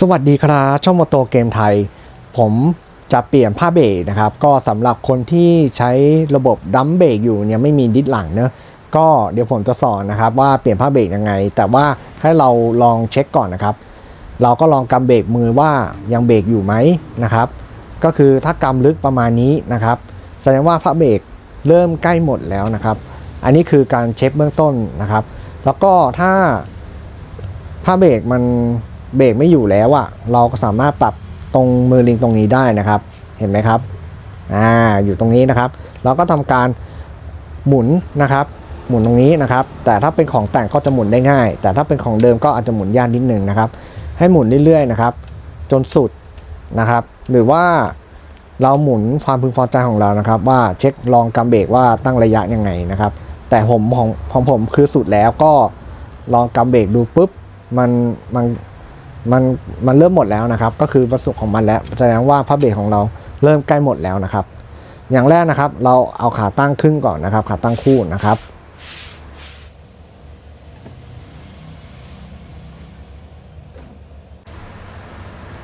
สวัสดีครับช่องโมโตเกมไทย ผมจะเปลี่ยนผ้าเบรกนะครับ ก็สำหรับคนที่ใช้ระบบดัมเบรกอยู่ยังไม่มีดิสหลังเนอะก็เดี๋ยวผมจะสอนนะครับว่าเปลี่ยนผ้าเบรกยังไง แต่ว่าให้เราลองเช็คก่อนนะครับ เราก็ลองกำเบรกมือว่ายังเบรกอยู่ไหมนะครับ ก็คือถ้ากำลึกประมาณนี้นะครับ แสดงว่าผ้าเบรกเริ่มใกล้หมดแล้วนะครับ อันนี้คือการเช็คเบื้องต้นนะครับ แล้วก็ถ้าผ้าเบรกมัน เบรกไม่อยู่แล้วอะ่ะเราก็สามารถปรับตรงมือลิงตรงนี้ได้นะครับ เห็นไหมครับอ่าอยู่ตรงนี้นะครับ เราก็ทำการหมุนนะครับ หมุนตรงนี้นะครับ แต่ถ้าเป็นของแต่งก็จะหมุนได้ง่าย แต่ถ้าเป็นของเดิมก็อาจจะหมุนยากนิดนึงนะครับ ให้หมุนเรื่อยๆนะครับ จนสุดนะครับ หรือว่าเราหมุนความพึงพอใจของเรานะครับ ว่าเช็คลองกำเบรกว่าตั้งระยะยังไงนะครับ แต่ผมของของผมคือสุดแล้วก็ลองกำเบรกดูปุ๊บมันมัน มันมันเริ่มหมดแล้วนะครับ ก็คือประสุของมันแล้วแสดงว่าพระเบรกของเราเริ่มใกล้หมดแล้วนะครับ อย่างแรกนะครับเราเอาขาตั้งครึ่งก่อนนะครับ ขาตั้งคู่นะครับ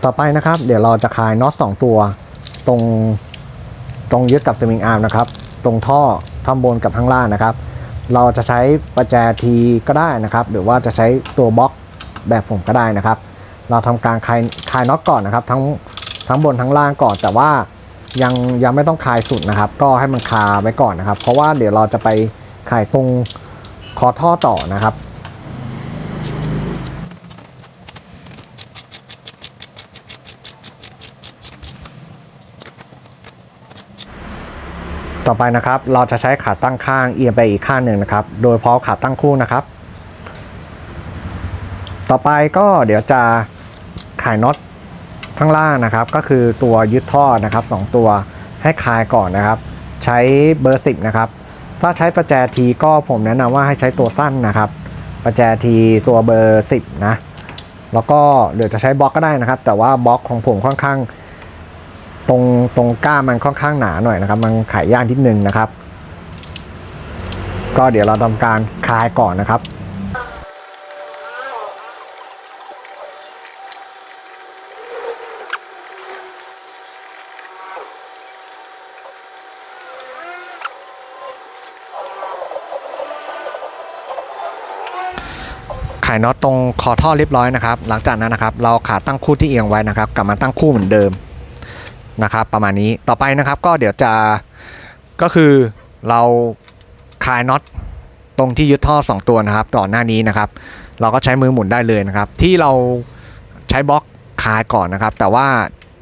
ต่อไปนะครับ เดี๋ยวเราจะคลายน็อตสองตัว ตรงตรงยึดกับสวิงอาร์มนะครับ ตรงท่อท่อนบนกับข้างล่างนะครับ เราจะใช้ประแจทีก็ได้นะครับ หรือว่าจะใช้ตัวบล็อกแบบผมก็ได้นะครับ เราทำการคลายคลายน็อตก่อนนะครับ ทั้งทั้งบนทั้งล่างก่อน แต่ว่ายังยังไม่ต้องคลายสุดนะครับ ก็ให้มันคาไว้ก่อนนะครับ เพราะว่าเดี๋ยวเราจะไปคลายตรงคอท่อต่อนะครับต่อไปนะครับเราจะใช้ขาตั้งข้างเอียงไปอีกข้างหนึ่งนะครับ โดยเพาะขาตั้งคู่นะครับ ต่อไปก็เดี๋ยวจะ ขายน็อตข้างล่างนะครับ ก็คือตัวยึดท่อนะครับสองตัวให้คลายก่อนนะครับ ใช้เบอร์สิบนะครับ ถ้าใช้ประแจทีก็ผมแนะนำว่าให้ใช้ตัวสั้นนะครับ ประแจทีตัวเบอร์สิบนะ แล้วก็เดี๋ยวจะใช้บล็อกก็ได้นะครับ แต่ว่าบล็อกของผมค่อนข้าง ตรงตรงก้ามมันค่อนข้างหนาหน่อยนะครับ มันขายยากนิดนึงนะครับ ก็เดี๋ยวเราทำการคลายก่อนนะครับายน็อตตรงคอท่อเรียบร้อยนะครับ หลังจากนั้นนะครับ เราขาตั้งคู่ที่เอียงไว้นะครับ กลับมาตั้งคู่เหมือนเดิมนะครับ ประมาณนี้ต่อไปนะครับก็เดี๋ยวจะก็คือเราคลายน็อตตรงที่ยึดท่อ 2 ตัวนะครับก่อนหน้านี้นะครับ เราก็ใช้มือหมุนได้เลยนะครับ ที่เราใช้บล็อกคลายก่อนนะครับ แต่ว่า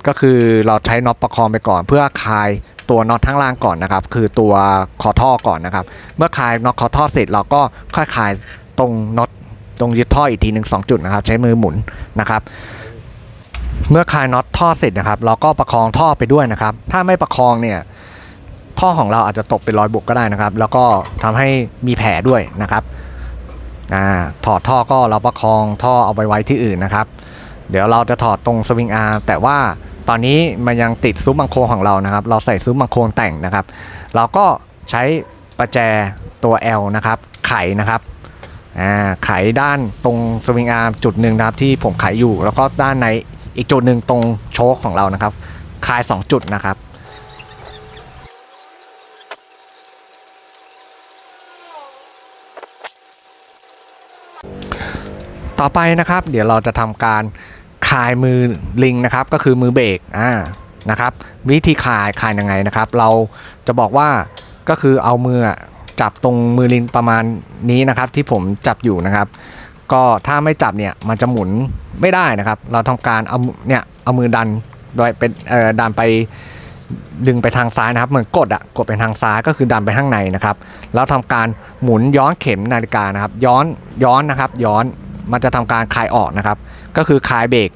ก็คือเราใช้น็อตประคองไปก่อน เพื่อคลายตัวน็อตข้างล่างก่อนนะครับ คือตัวคอท่อก่อนนะครับ เมื่อคลายน็อตคอท่อเสร็จเราก็ค่อยคลายตรงน็อต ตรงยึดท่ออีกทีหนึ่งสองจุดนะครับ ใช้มือหมุนนะครับ เมื่อคลายน็อตท่อเสร็จนะครับ เราก็ประคองท่อไปด้วยนะครับ ถ้าไม่ประคองเนี่ยท่อของเราอาจจะตกเป็นรอยบุกก็ได้นะครับ แล้วก็ทำให้มีแผลด้วยนะครับอ่าถอดท่อก็เราประคองท่อเอาไปไว้ที่อื่นนะครับ เดี๋ยวเราจะถอดตรงสวิงอาร์แต่ว่าตอนนี้มันยังติดซุ้มบังโคงของเรานะครับ เราใส่ซุ้มบังโคงแต่งนะครับ เราก็ใช้ประแจตัว L นะครับ ไขนะครับ อ่าไขด้านตรงสวิงอาร์มจุดหนึ่งนะครับที่ผมไขอยู่ แล้วก็ด้านในอีกจุดหนึ่งตรงโชคของเรานะครับคลาย 2 จุดนะครับต่อไปนะครับ เดี๋ยวเราจะทำการคลายมือลิงนะครับ ก็คือมือเบรกอ่านะครับ วิธีคลายคลายยังไงนะครับ เราจะบอกว่าก็คือเอามือ จับตรงมือลิงประมาณนี้นะครับ ที่ผมจับอยู่นะครับ ก็ถ้าไม่จับเนี่ยมันจะหมุนไม่ได้นะครับ เราทำการเอาเนี่ยเอามือดันโดยเป็นเอ่อดันไปดึงไปทางซ้ายนะครับ เหมือนกดอะกดไปทางซ้ายก็คือดันไปข้างในนะครับ แล้วทำการหมุนย้อนเข็มนาฬิกานะครับ ย้อนย้อนนะครับ ย้อนมันจะทำการคลายออกนะครับ ก็คือคลายเบรก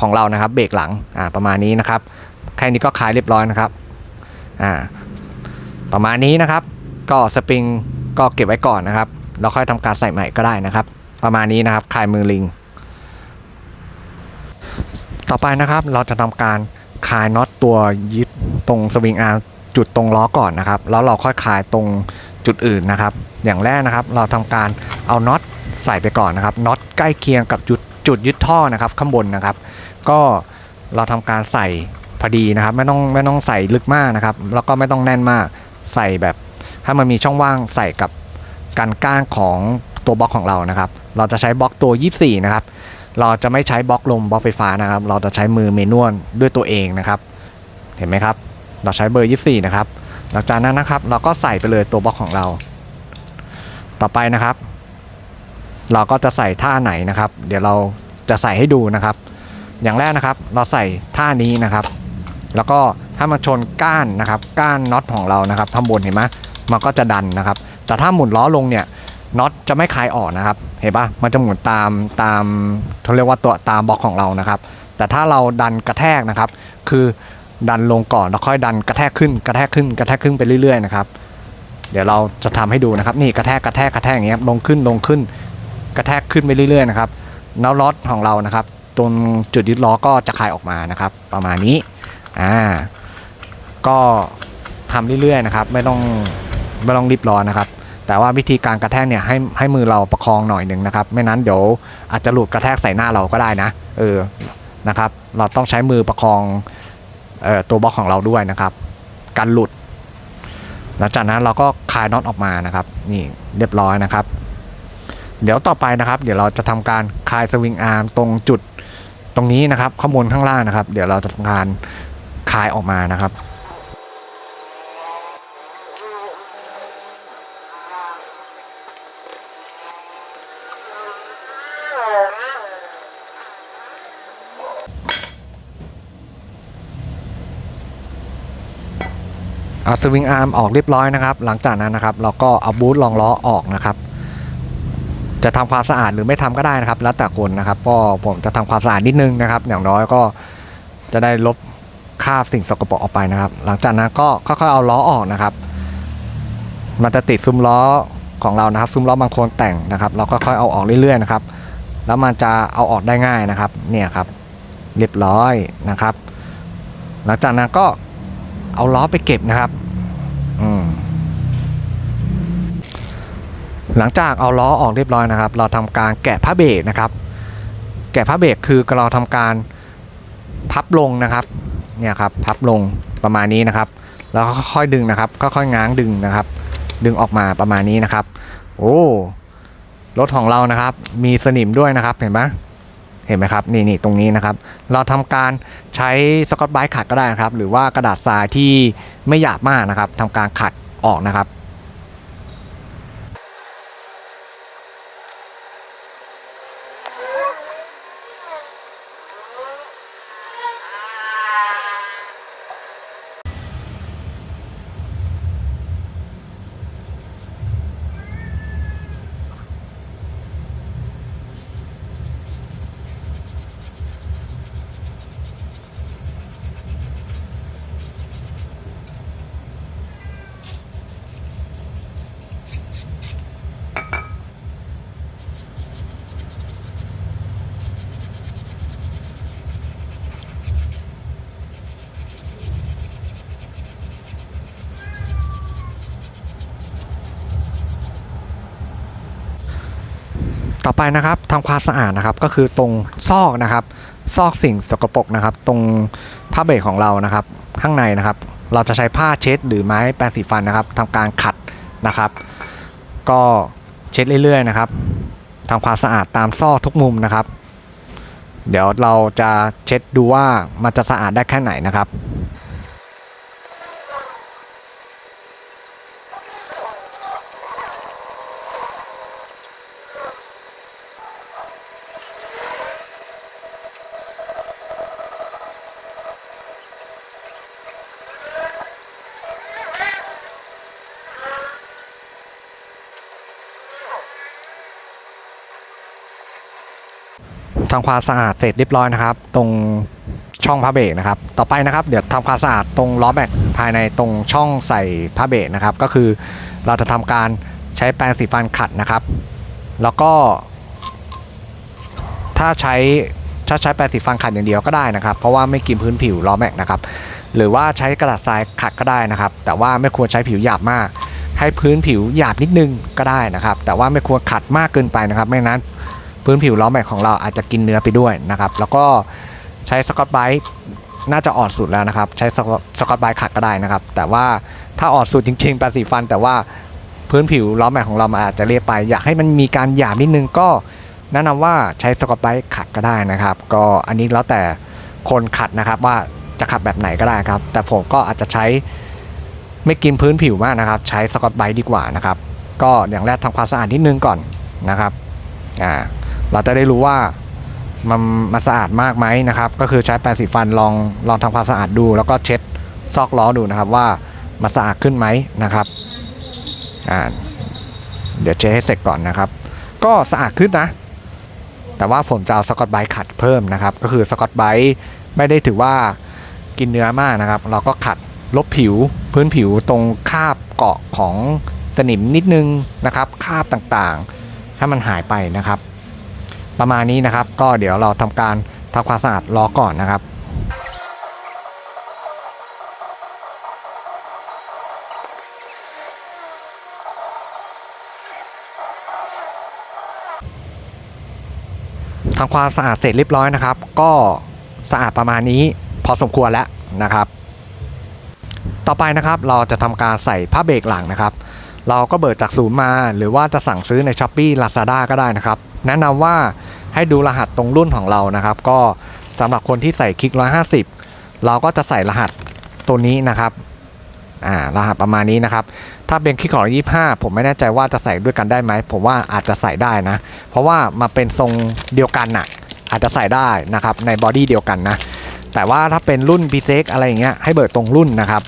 ของเรานะครับ เบรกหลังอ่าประมาณนี้นะครับแค่นี้ก็คลายเรียบร้อยนะครับอ่าประมาณนี้นะครับ ก็สปริงก็เก็บไว้ก่อนนะครับเราค่อยทำการใส่ใหม่ก็ได้นะครับ ประมาณนี้นะครับคลายมือลิง ต่อไปนะครับเราจะทำการคลายน็อตตัวยึดตรงสวิงอาร์มจุดตรงล้อก่อนนะครับ แล้วเราค่อยคลายตรงจุดอื่นนะครับ อย่างแรกนะครับ เราทำการเอาน็อตใส่ไปก่อนนะครับน็อตใกล้เคียงกับจุดจุดยึดท่อนะครับ ข้างบนนะครับ ก็เราทำการใส่พอดีนะครับ ไม่ต้องไม่ต้องใส่ลึกมากนะครับ แล้วก็ไม่ต้องแน่นมากใส่แบบ ให้มันมีช่องว่างใส่กับกันก้างของตัวบล็อกของเรานะครับ เราจะใช้บล็อกตัว 24 นะครับ เราจะไม่ใช้บล็อกลมบล็อกไฟฟ้านะครับ เราจะใช้มือเมนวลด้วยตัวเองนะครับ เห็นไหมครับ เราใช้เบอร์ 24 นะครับ หลังจากนั้นนะครับ เราก็ใส่ไปเลยตัวบล็อกของเรา ต่อไปนะครับ เราก็จะใส่ท่าไหนนะครับ เดี๋ยวเราจะใส่ให้ดูนะครับ อย่างแรกนะครับ เราใส่ท่านี้นะครับ แล้วก็ถ้ามันชนก้านนะครับ ก้านน็อตของเรานะครับข้างบนเห็นไหม มันก็จะดันนะครับ แต่ถ้าหมุนล้อลงเนี่ยน็อตจะไม่คลายออกนะครับ เห็นปะมันจะหมุนตามตามเขาเรียกว่าตัวตามบล็อกของเรานะครับ แต่ถ้าเราดันกระแทกนะครับ คือดันลงก่อนแล้วค่อยดันกระแทกขึ้นกระแทกขึ้นกระแทกขึ้นไปเรื่อยๆนะครับ เดี๋ยวเราจะทำให้ดูนะครับ นี่กระแทกกระแทกกระแทกอย่างเงี้ยลงขึ้นลงขึ้น กระแทกขึ้นไปเรื่อยๆนะครับแล้วน็อตของเรานะครับตรงจุดยึดล้อก็จะคลายออกมานะครับ ประมาณนี้อ่าก็ทำเรื่อยๆนะครับ ไม่ต้อง ไม่ต้องรีบร้อนนะครับ แต่ว่าวิธีการกระแทกเนี่ยให้ให้มือเราประคองหน่อยหนึ่งนะครับ ไม่นั้นเดี๋ยวอาจจะหลุดกระแทกใส่หน้าเราก็ได้นะเออนะครับ เราต้องใช้มือประคองออตัวบล็อกของเราด้วยนะครับการหลุด หลังจากนั้นเราก็คลายน็อตออกมานะครับ นี่เรียบร้อยนะครับ เดี๋ยวต่อไปนะครับ เดี๋ยวเราจะทำการคลายสวิงอาร์มตรงจุดตรงนี้นะครับข้างบนข้างล่างนะครับ เดี๋ยวเราจะทำการคลายออกมานะครับ เอาสวิงอาร์มออกเรียบร้อยนะครับ หลังจากนั้นนะครับ เราก็เอาบูทรองล้อออกนะครับ จะทำความสะอาดหรือไม่ทำก็ได้นะครับ แล้วแต่คนนะครับก็ผมจะทำความสะอาดนิดนึงนะครับ อย่างน้อยก็จะได้ลบคราบสิ่งสกปรกออกไปนะครับ หลังจากนั้นก็ค่อยๆเอาล้อออกนะครับ มันจะติดซุ้มล้อของเรานะครับ ซุ้มล้อบางโคนแต่งนะครับ เราก็ค่อยเอาออกเรื่อยๆนะครับ แล้วมันจะเอาออกได้ง่ายนะครับ เนี่ยครับ เรียบร้อยนะครับ หลังจากนั้นก็ เอาล้อไปเก็บนะครับอืมหลังจากเอาล้อออกเรียบร้อยนะครับ เราทำการแกะผ้าเบรกนะครับ แกะผ้าเบรกคือเราทำการพับลงนะครับ เนี่ยครับ พับลงประมาณนี้นะครับ แล้วค่อยดึงนะครับก็ค่อยๆง้างดึงนะครับ ดึงออกมาประมาณนี้นะครับ โอ้รถของเรานะครับ มีสนิมด้วยนะครับ เห็นไหม เห็นไหมครับนี่นี่ตรงนี้นะครับ เราทำการใช้สกอตไบรท์ขัดก็ได้นะครับ หรือว่ากระดาษทรายที่ไม่หยาบมากนะครับทำการขัดออกนะครับ ต่อไปนะครับทำความสะอาดนะครับก็คือตรงซอกนะครับ ซอกสิ่งสกปรกนะครับ ตรงผ้าเบรกของเรานะครับ ข้างในนะครับ เราจะใช้ผ้าเช็ดหรือไม้แปรงสีฟันนะครับทำการขัดนะครับ ก็เช็ดเรื่อยๆนะครับทำความสะอาดตามซอกทุกมุมนะครับ เดี๋ยวเราจะเช็ดดูว่ามันจะสะอาดได้แค่ไหนนะครับ ทำความสะอาดเสร็จเรียบร้อยนะครับ ตรงช่องผ้าเบรกนะครับ ต่อไปนะครับเดี๋ยวทำความสะอาดตรงล้อแม็กภายในตรงช่องใส่ผ้าเบรกนะครับ ก็คือเราจะทำการใช้แปรงสีฟันขัดนะครับ แล้วก็ ถ้าใช้ถ้าใช้แปรงสีฟันขัดอย่างเดียวก็ได้นะครับ เพราะว่าไม่กินพื้นผิวล้อแม็กนะครับ หรือว่าใช้กระดาษทรายขัดก็ได้นะครับ แต่ว่าไม่ควรใช้ผิวหยาบมาก ให้พื้นผิวหยาบนิดนึงก็ได้นะครับ แต่ว่าไม่ควรขัดมากเกินไปนะครับ ไม่นั้น พื้นผิวล้อแม็กของเราอาจจะกินเนื้อไปด้วยนะครับ แล้วก็ใช้สกอตไบรท์น่าจะออนสุดแล้วนะครับ ใช้สกอตสกอตไบรท์ขัดก็ได้นะครับ แต่ว่าถ้าออนสุดจริงๆแปรสีฟัน แต่ว่าพื้นผิวล้อแม็กของเราอาจจะเรียบไป อยากให้มันมีการหยาบนิดนึงก็แนะนำว่าใช้สกอตไบรท์ขัดก็ได้นะครับ ก็อันนี้แล้วแต่คนขัดนะครับว่าจะขัดแบบไหนก็ได้ครับ แต่ผมก็อาจจะใช้ไม่กินพื้นผิวมากนะครับ ใช้สกอตไบรท์ดีกว่านะครับ ก็อย่างแรกทำความสะอาดนิดนึงก่อนนะครับ อ่า เราจะได้รู้ว่ามันมาสะอาดมากไหมนะครับ ก็คือใช้แปรงสีฟันลองลองทำความสะอาดดู แล้วก็เช็ดซอกล้อดูนะครับว่ามาสะอาดขึ้นไหมนะครับอ่าเดี๋ยวเช็ดให้เสร็จก่อนนะครับ ก็สะอาดขึ้นนะ แต่ว่าผมจะเอาสกอตไบขัดเพิ่มนะครับ ก็คือสกอตไบไม่ได้ถือว่ากินเนื้อมากนะครับ เราก็ขัดลบผิวพื้นผิวตรงคาบเกาะของสนิมนิดนึงนะครับ คาบต่างๆให้มันหายไปนะครับ ประมาณนี้นะครับ ก็เดี๋ยวเราทำการทำความสะอาดล้อก่อนนะครับทำความสะอาดเสร็จเรียบร้อยนะครับ ก็สะอาดประมาณนี้พอสมควรแล้วนะครับ ต่อไปนะครับเราจะทำการใส่ผ้าเบรกหลังนะครับ เราก็เบิกจากศูนย์มาหรือว่าจะสั่งซื้อใน s h อ p e e Lazada ก็ได้นะครับ แนะนำว่าให้ดูรหัสตรงรุ่นของเรานะครับ ก็สำหรับคนที่ใส่คลิก 150 เราก็จะใส่รหัสตัวนี้นะครับอ่ารหัสประมาณนี้นะครับ ถ้าเป็นคลิกของ25 ผมไม่แน่ใจว่าจะใส่ด้วยกันได้ไหม ผมว่าอาจจะใส่ได้นะ เพราะว่ามาเป็นทรงเดียวกันน่ะอาจจะใส่ได้นะครับในบอดี้เดียวกันนะ แต่ว่าถ้าเป็นรุ่น p ีเซอะไรอย่างเงี้ยให้เบิกตรงรุ่นนะครับ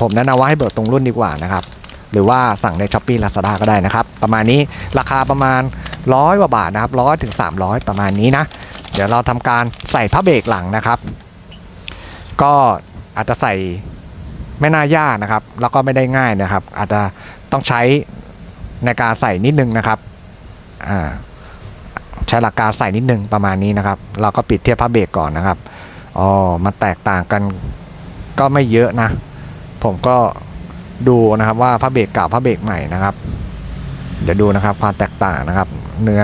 ผมแนะนำว่าให้เบิกตรงรุ่นดีกว่านะครับ หรือว่าสั่งใน s h อ p e e Lazada ก็ได้นะครับ ประมาณนี้ราคาประมาณ ร้อยกว่าบาทนะครับร้อยถึง 300 ประมาณนี้นะ เดี๋ยวเราทำการใส่ผ้าเบรกหลังนะครับ ก็อาจจะใส่ไม่น่ายากนะครับ แล้วก็ไม่ได้ง่ายนะครับ อาจจะต้องใช้ในการใส่นิดนึงนะครับอ่าใช้หลักการใส่นิดนึงประมาณนี้นะครับ เราก็ปิดเทียบผ้าเบรกก่อนนะครับอ๋อมันแตกต่างกันก็ไม่เยอะนะ ผมก็ดูนะครับว่าผ้าเบรกเก่าผ้าเบรกใหม่นะครับ เดี๋ยวดูนะครับความแตกต่างนะครับ เนื้อ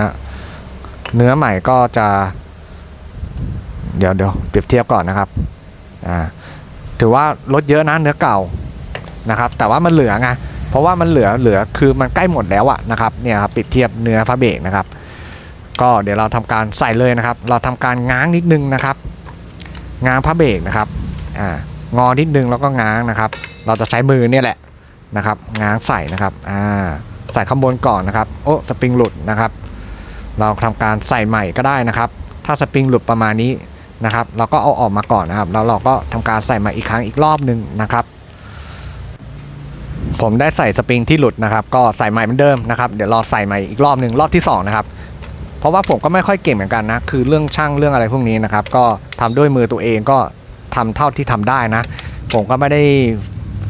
เนื้อใหม่ก็จะ เดี๋ยวเดี๋ยวเปรียบเทียบก่อนนะครับอ่าถือว่าลดเยอะนะเนื้อเก่านะครับ แต่ว่ามันเหลือไงเพราะว่ามันเหลือเหลือคือมันใกล้หมดแล้วอะนะครับเนี่ยครับเปรียบเทียบเนื้อผ้าเบรกนะครับ ก็เดี๋ยวเราทำการใส่เลยนะครับ เราทำการง้างนิดนึงนะครับ ง้างผ้าเบรกนะครับอ่างอนิดนึงแล้วก็ง้างนะครับ เราจะใช้มือเนี่ยแหละนะครับ ง้างใส่นะครับอ่าใส่ข้างบนก่อนนะครับ โอ้สปริงหลุดนะครับ เราทำการใส่ใหม่ก็ได้นะครับ ถ้าสปริงหลุดประมาณนี้นะครับ เราก็เอาออกมาก่อนนะครับแล้วเราก็ทำการใส่ใหม่อีกครั้งอีกรอบหนึ่งนะครับ ผมได้ใส่สปริงที่หลุดนะครับ ก็ใส่ใหม่เหมือนเดิมนะครับเดี๋ยวรอใส่ใหม่อีกรอบหนึ่งรอบที่สองนะครับเพราะว่าผมก็ไม่ค่อยเก่งเหมือนกันนะคือเรื่องช่างเรื่องอะไรพวกนี้นะครับ ก็ทำด้วยมือตัวเองก็ทำเท่าที่ทำได้นะ ผมก็ไม่ได้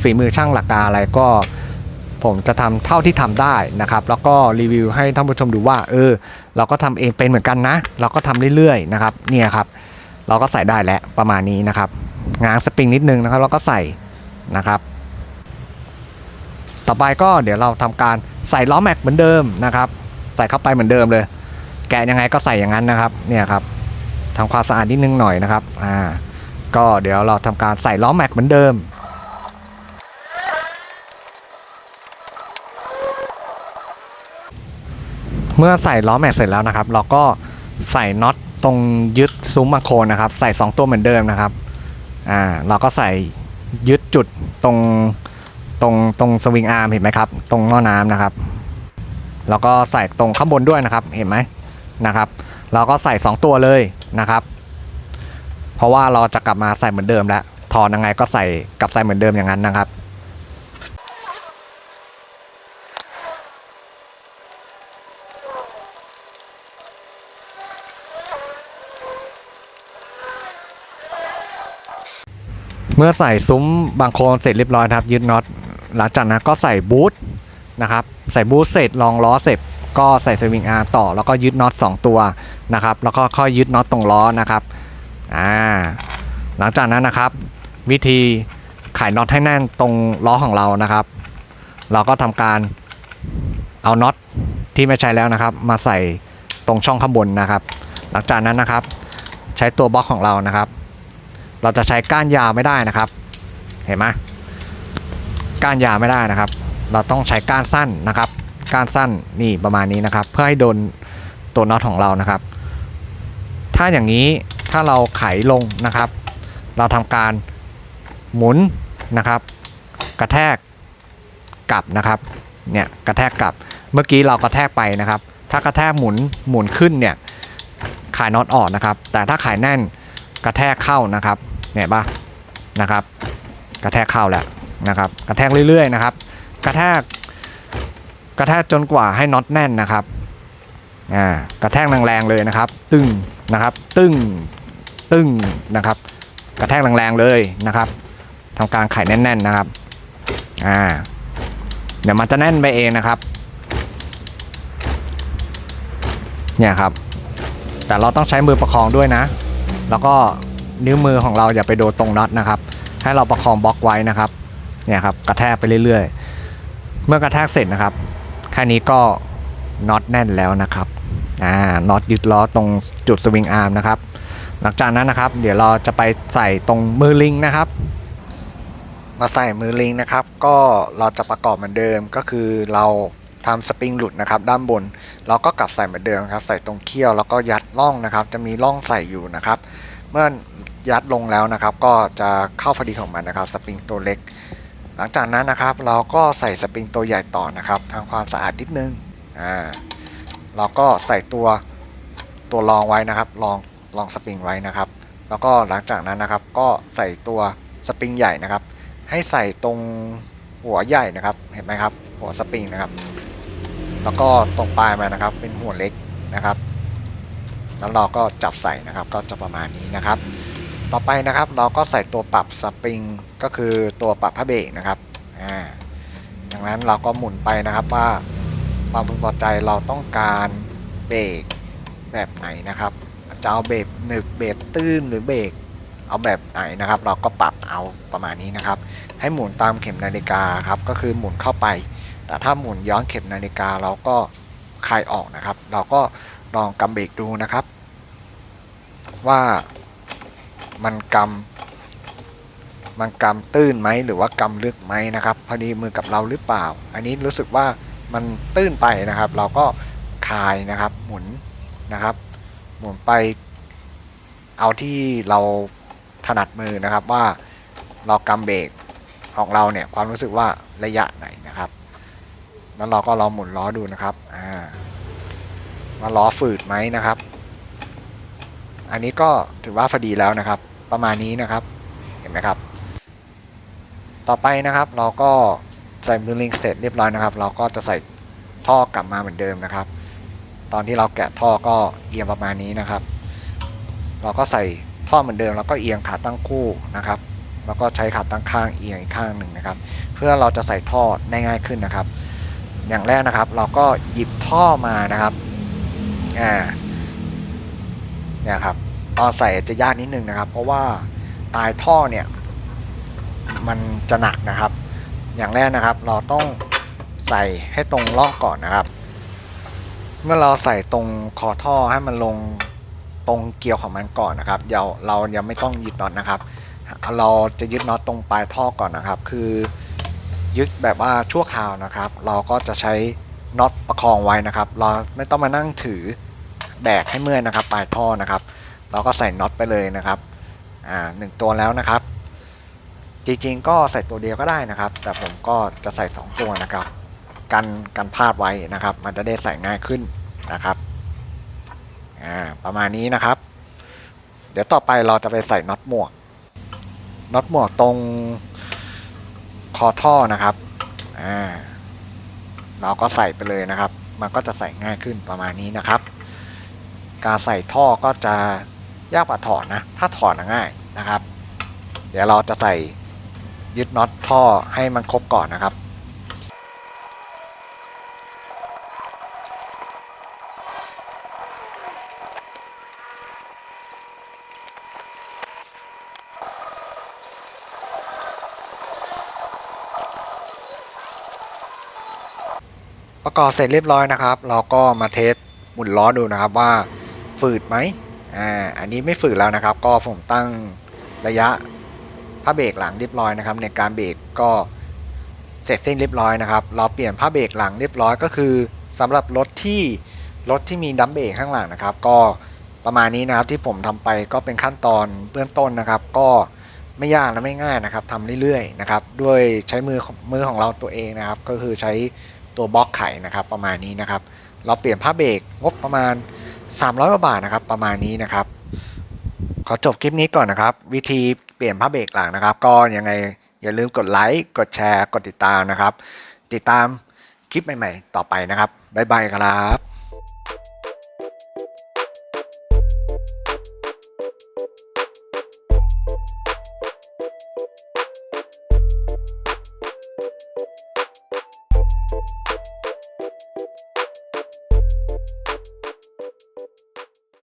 ฝีมือช่างหลักการอะไรก็ผมจะทำเท่าที่ทำได้นะครับ แล้วก็รีวิวให้ท่านผู้ชมดูว่าเออ เราก็ทำเองเป็นเหมือนกันนะ เราก็ทำเรื่อยๆนะครับเนี่ยครับ เราก็ใส่ได้แล้วประมาณนี้นะครับง้างสปริงนิดนึงนะครับแล้วก็ใส่นะครับ ต่อไปก็เดี๋ยวเราทำการใส่ล้อแม็กเหมือนเดิมนะครับ ใส่เข้าไปเหมือนเดิมเลย แกะยังไงก็ใส่อย่างนั้นนะครับเนี่ยครับทำความสะอาดนิดนึงหน่อยนะครับอ่าก็เดี๋ยวเราทำการใส่ล้อแม็กเหมือนเดิม เมื่อใส่ล้อแม็กเสร็จแล้วนะครับ เราก็ใส่น็อตตรงยึดซุ้มบังโคนนะครับ ใส่ 2 ตัวเหมือนเดิมนะครับอ่าเราก็ใส่ยึดจุดตรงตรงตรงสวิงอาร์มเห็นไหมครับ ตรงหม้อน้ำนะครับ แล้วก็ใส่ตรงข้างบนด้วยนะครับเห็นไหมนะครับ เราก็ใส่ 2 ตัวเลยนะครับ เพราะว่าเราจะกลับมาใส่เหมือนเดิมแล้วถอนยังไงก็ใส่กลับใส่เหมือนเดิมอย่างนั้นนะครับ เมื่อใส่ซุ้มบางโคลนเสร็จเรียบร้อยครับยึดน็อตหลังจากนั้นก็ใส่บูทนะครับใส่บูทเสร็จลองล้อเสร็จก็ใส่สวิงอาร์มต่อแล้วก็ยึดน็อต2ตัวนะครับแล้วก็ค่อยยึดน็อตตรงล้อนะครับอ่าหลังจากนั้นนะครับ วิธีไขน็อตให้แน่นตรงล้อของเรานะครับ เราก็ทำการเอาน็อตที่ไม่ใช้แล้วนะครับ มาใส่ตรงช่องข้างบนนะครับ หลังจากนั้นนะครับ ใช้ตัวบล็อกของเรานะครับ เราจะใช้ก้านยาวไม่ได้นะครับ เห็นไหมก้านยาวไม่ได้นะครับ เราต้องใช้ก้านสั้นนะครับ ก้านสั้นนี่ประมาณนี้นะครับ เพื่อให้โดนตัวน็อตของเรานะครับ ถ้าอย่างนี้ถ้าเราไขลงนะครับ เราทำการหมุนนะครับ กระแทกกลับนะครับเนี่ยกระแทกกลับเมื่อกี้เรากระแทกไปนะครับ ถ้ากระแทกหมุนหมุนขึ้นเนี่ยขายน็อตออกนะครับ แต่ถ้าขายแน่นกระแทกเข้านะครับ เนี่ยปะนะครับ กระแทกเข้าแหล้วนะครับ กระแทกเรื่อยๆนะครับ กระแทก กระแทกจนกว่าให้น็อตแน่นนะครับอ่ากระแทกแรงๆเลยนะครับ ตึ้งนะครับ ตึ้งตึ้งนะครับ กระแทกแรงๆเลยนะครับทำการไขแน่น ๆนะครับอ่าเดี๋ยวมันจะแน่นไปเองนะครับเนี่ยครับ แต่เราต้องใช้มือประคองด้วยนะ แล้วก็ นิ้วมือของเราอย่าไปโดนตรงน็อตนะครับ ให้เราประคองบล็อกไว้นะครับเนี่ยครับกระแทกไปเรื่อยๆ เมื่อกระแทกเสร็จนะครับแค่นี้ก็น็อตแน่นแล้วนะครับอ่าน็อตยึดล้อตรงจุดสวิงอาร์มนะครับ หลังจากนั้นนะครับ เดี๋ยวเราจะไปใส่ตรงมือลิงนะครับ มาใส่มือลิงนะครับ ก็เราจะประกอบเหมือนเดิมก็คือเราทำสปริงหลุดนะครับด้านบน เราก็กลับใส่เหมือนเดิมครับ ใส่ตรงเขี้ยวแล้วก็ยัดร่องนะครับ จะมีร่องใส่อยู่นะครับ เมื่อ ยัดลงแล้วนะครับ ก็จะเข้าพอดีของมันนะครับ สปริงตัวเล็ก หลังจากนั้นนะครับ เราก็ใส่สปริงตัวใหญ่ต่อนะครับทำความสะอาดนิดนึงอ่าเราก็ใส่ตัวตัวรองไว้นะครับรองรองสปริงไว้นะครับ แล้วก็หลังจากนั้นนะครับ ก็ใส่ตัวสปริงใหญ่นะครับ ให้ใส่ตรงหัวใหญ่นะครับ เห็นไหมครับ หัวสปริงนะครับ แล้วก็ตรงปลายมันนะครับ เป็นหัวเล็กนะครับแล้วเราก็จับใส่นะครับก็จะประมาณนี้นะครับ ต่อไปนะครับเราก็ใส่ตัวปรับสปริงก็คือตัวปรับผ้าเบรกนะครับอ่าดังนั้นเราก็หมุนไปนะครับว่าความพึงพอใจเราต้องการเบรกแบบไหนนะครับจะเอาเบรกหนึบเบรกตื้นหรือเบรกเอาแบบไหนนะครับ เราก็ปรับเอาประมาณนี้นะครับ ให้หมุนตามเข็มนาฬิกาครับก็คือหมุนเข้าไป แต่ถ้าหมุนย้อนเข็มนาฬิกาเราก็คลายออกนะครับ เราก็ลองกำเบรกดูนะครับ ว่า มันกำมันกำตื้นไหมหรือว่ากำลึกไหมนะครับ พอดีมือกับเราหรือเปล่า อันนี้รู้สึกว่ามันตื้นไปนะครับ เราก็คายนะครับ หมุนนะครับ หมุนไป เอาที่เราถนัดมือนะครับว่าเรากำเบรกของเราเนี่ยความรู้สึกว่าระยะไหนนะครับแล้วเราก็ลองหมุนล้อดูนะครับอ่าว่าล้อฝืดไหมนะครับ อันนี้ก็ถือว่าพอดีแล้วนะครับ ประมาณนี้นะครับ เห็นไหมครับ ต่อไปนะครับ เราก็ใส่มือลิงเสร็จเรียบร้อยนะครับ เราก็จะใส่ท่อกลับมาเหมือนเดิมนะครับ ตอนที่เราแกะท่อก็เอียงประมาณนี้นะครับ เราก็ใส่ท่อเหมือนเดิมแล้วก็เอียงขาตั้งคู่นะครับ แล้วก็ใช้ขาตั้งข้างเอียงอีกข้างหนึ่งนะครับ เพื่อเราจะใส่ท่อได้ง่ายขึ้นนะครับ อย่างแรกนะครับ เราก็หยิบท่อมานะครับ อ่าเนี่ยครับ ตอนใส่จะยากนิดนึงนะครับ เพราะว่าปลายท่อเนี่ยมันจะหนักนะครับ อย่างแรกนะครับ เราต้องใส่ให้ตรงร่องก่อนนะครับ เมื่อเราใส่ตรงคอท่อให้มันลงตรงเกลียวของมันก่อนนะครับเดี๋ยวเรายังไม่ต้องยึดน็อตนะครับ เราจะยึดน็อตตรงปลายท่อก่อนนะครับ คือยึดแบบว่าชั่วคราวนะครับ เราก็จะใช้น็อตประคองไว้นะครับ เราไม่ต้องมานั่งถือแบกให้เมื่อยนะครับ ปลายท่อนะครับ เราก็ใส่น็อตไปเลยนะครับอ่าหนึ่งตัวแล้วนะครับ จริงๆก็ใส่ตัวเดียวก็ได้นะครับ แต่ผมก็จะใส่ 2 ตัวนะครับ กันกันพลาดไว้นะครับ มันจะได้ใส่ง่ายขึ้นนะครับอ่าประมาณนี้นะครับ เดี๋ยวต่อไปเราจะไปใส่น็อตหมวกน็อตหมวกตรงคอท่อนะครับอ่าเราก็ใส่ไปเลยนะครับ มันก็จะใส่ง่ายขึ้นประมาณนี้นะครับ การใส่ท่อก็จะ ยากกว่าถอดนะ ถ้าถอดนะง่ายนะครับ เดี๋ยวเราจะใส่ยึดน็อตท่อให้มันครบก่อนนะครับประกอบเสร็จเรียบร้อยนะครับ เราก็มาเทสหมุนล้อดูนะครับว่าฝืดไหม อ่าอันนี้ไม่ฝืดแล้วนะครับ ก็ผมตั้งระยะผ้าเบรกหลังเรียบร้อยนะครับ ในการเบรกก็เสร็จสิ้นเรียบร้อยนะครับ เราเปลี่ยนผ้าเบรกหลังเรียบร้อยก็คือสำหรับรถที่รถที่มีดัมเบรกข้างหลังนะครับ ก็ประมาณนี้นะครับที่ผมทำไปก็เป็นขั้นตอนเบื้องต้นนะครับ ก็ไม่ยากและไม่ง่ายนะครับทำเรื่อยๆนะครับ ด้วยใช้มือมือของเราตัวเองนะครับ ก็คือใช้ตัวบล็อกไขนะครับ ประมาณนี้นะครับ เราเปลี่ยนผ้าเบรกงบประมาณ 300กว่าบาทนะครับ ประมาณนี้นะครับ ขอจบคลิปนี้ก่อนนะครับ วิธีเปลี่ยนผ้าเบรกหลังนะครับ ก็ยังไงอย่าลืมกดไลค์กดแชร์ กดติดตามนะครับ ติดตามคลิปใหม่ ๆ ต่อไปนะครับบ๊ายบายครับ